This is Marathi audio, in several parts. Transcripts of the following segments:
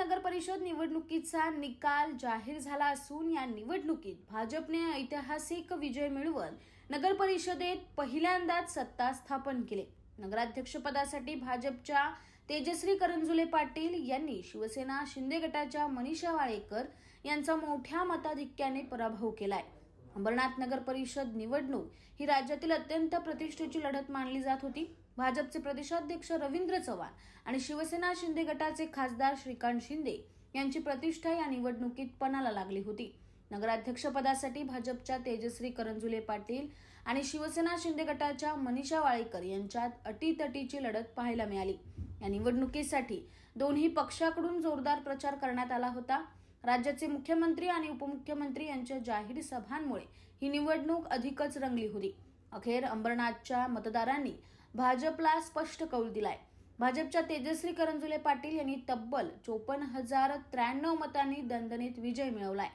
नगर परिषद निवडणुकीचा निकाल जाहीर झाला असून या निवडणुकीत भाजपने ऐतिहासिक विजय मिळवत नगर परिषदेत पहिल्यांदाच सत्ता स्थापन केली. नगराध्यक्षपदासाठी भाजपच्या तेजश्री करंजुले पाटील यांनी शिवसेना शिंदे गटाच्या मनीषा वाळेकर यांचा मोठ्या मताधिक्याने पराभव केलाय. अंबरनाथ नगर परिषद निवडणूक ही राज्यातील अत्यंत प्रतिष्ठेची लढत मानली जात होती. भाजपचे प्रदेशाध्यक्ष रवींद्र चव्हाण आणि शिवसेना शिंदे गटाचे खासदार श्रीकांत शिंदे यांची प्रतिष्ठा या निवडणुकीत पणाला लागली होती. नगराध्यक्षपदासाठी भाजपच्या तेजश्री करंजुले पाटील आणि शिवसेना शिंदे गटाच्या मनीषा वाळेकर यांच्यात अटीतटीची लढत पाहायला मिळाली. या निवडणुकीसाठी दोन्ही पक्षाकडून जोरदार प्रचार करण्यात आला होता. राज्याचे मुख्यमंत्री आणि उपमुख्यमंत्री यांच्या जाहीर सभांमुळे ही निवडणूक अधिकच रंगली होती. अखेर अंबरनाथच्या मतदारांनी भाजपला स्पष्ट कौल दिलाय. भाजपच्या तेजस्वी करंजुले पाटील यांनी तब्बल चोपन्न हजार त्र्याण्णव मतांनी दणदणीत विजय मिळवलाय.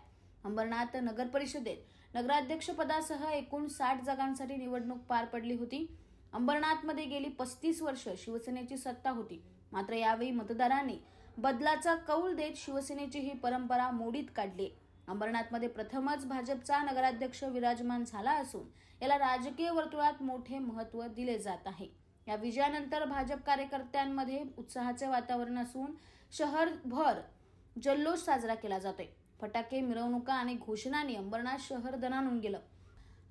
अंबरनाथ नगर परिषदेत नगराध्यक्षपदासह एकूण साठ जागांसाठी निवडणूक पार पडली होती. अंबरनाथमध्ये गेली पस्तीस वर्ष शिवसेनेची सत्ता होती. मात्र यावेळी मतदारांनी बदलाचा कौल देत शिवसेनेची ही परंपरा मोडीत काढली. अंबरनाथमध्ये प्रथमच भाजपचा नगराध्यक्ष विराजमान झाला असून याला राजकीय वर्तुळात मोठे महत्त्व दिले जात आहे. या विजयानंतर भाजप कार्यकर्त्यांमध्ये उत्साहाचे वातावरण असून शहरभर जल्लोष साजरा केला जातोय. फटाके मिरवणुका आणि घोषणांनी अंबरनाथ शहर दणानून गेलं.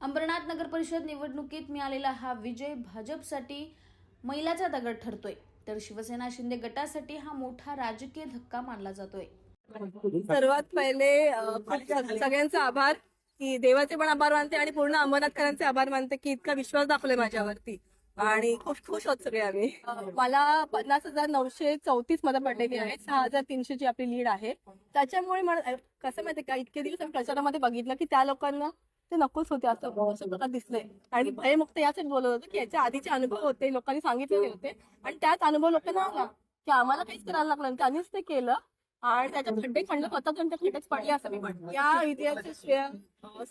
अंबरनाथ नगर परिषद निवडणुकीत मिळालेला हा विजय भाजपसाठी मैलाचा दगड ठरतोय. तर शिवसेना शिंदे गटासाठी हा मोठा राजकीय धक्का मानला जातोय. सर्वात पहिले सगळ्यांचा सगळ्यांचे आभार की देवाचे पण आभार मानते आणि पूर्ण अंबरनाथकरांचे आभार मानते की इतका विश्वास दाखवलाय माझ्यावरती. आणि खूप खुश होत सगळे आम्ही. मला पन्नास हजार नऊशे चौतीस मतं पडलेली आहे सहा हजार तीनशे जी आपली लीड आहे. त्याच्यामुळे मला कसं माहितीये का इतके दिवस आम्ही प्रचारामध्ये बघितलं की त्या लोकांना ते नकोच होते असं असं दिसलंय. आणि भयमुक्त यासाठी बोलत होतो की याच्या आधीचे अनुभव होते लोकांनी सांगितलेले होते. आणि त्याच अनुभव लोकांना आला की आम्हाला काहीच करायला लागलं त्यांनीच ते केलं. आणि त्याच्यात खड्डे खंड स्वतः त्यांच्या खड्डेच पडले असं मी म्हणतो या इतिहासाचे श्रेय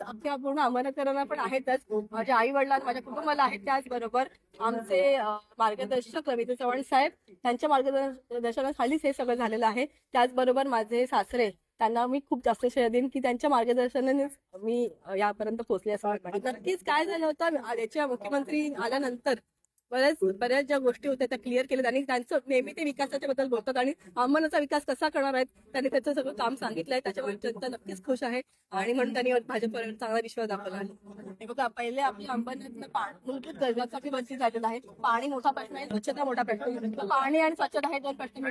अख्ख्या पूर्ण अमरकरणा पण आहेतच. माझ्या आई वडिलांना माझ्या कुटुंबाला आहेत त्याचबरोबर आमचे मार्गदर्शक रवींद्र चव्हाण साहेब. त्यांच्या मार्गदर्शनाखालीच हे सगळं झालेलं आहे. त्याचबरोबर माझे सासरे त्यांना मी खूप जास्त श्रेय देईन की त्यांच्या मार्गदर्शनानेच मी यापर्यंत पोहोचले असं नक्कीच काय झालं होतं याच्या मुख्यमंत्री आल्यानंतर बऱ्याच बऱ्याच ज्या गोष्टी होत्या त्या क्लिअर केल्या आणि त्यांचं नेहमी ते विकासाच्या बद्दल बोलतात आणि अंबरनाथचा विकास कसा करणार आहेत त्यांनी त्याचं सगळं काम सांगितलंय त्याच्यामुळे जनता नक्कीच खुश आहे आणि म्हणून त्यांनी भाजपवर चांगला विश्वास दाखवला. आहे हे बघा पहिले आपली अंबरनाथनं पा- मूलभूत गरजांसाठी वंचित झालेलं आहे. पाणी मोठा प्रश्न आहे स्वच्छता मोठा प्रश्न आहे. पाणी आणि स्वच्छता हे दोन प्रश्न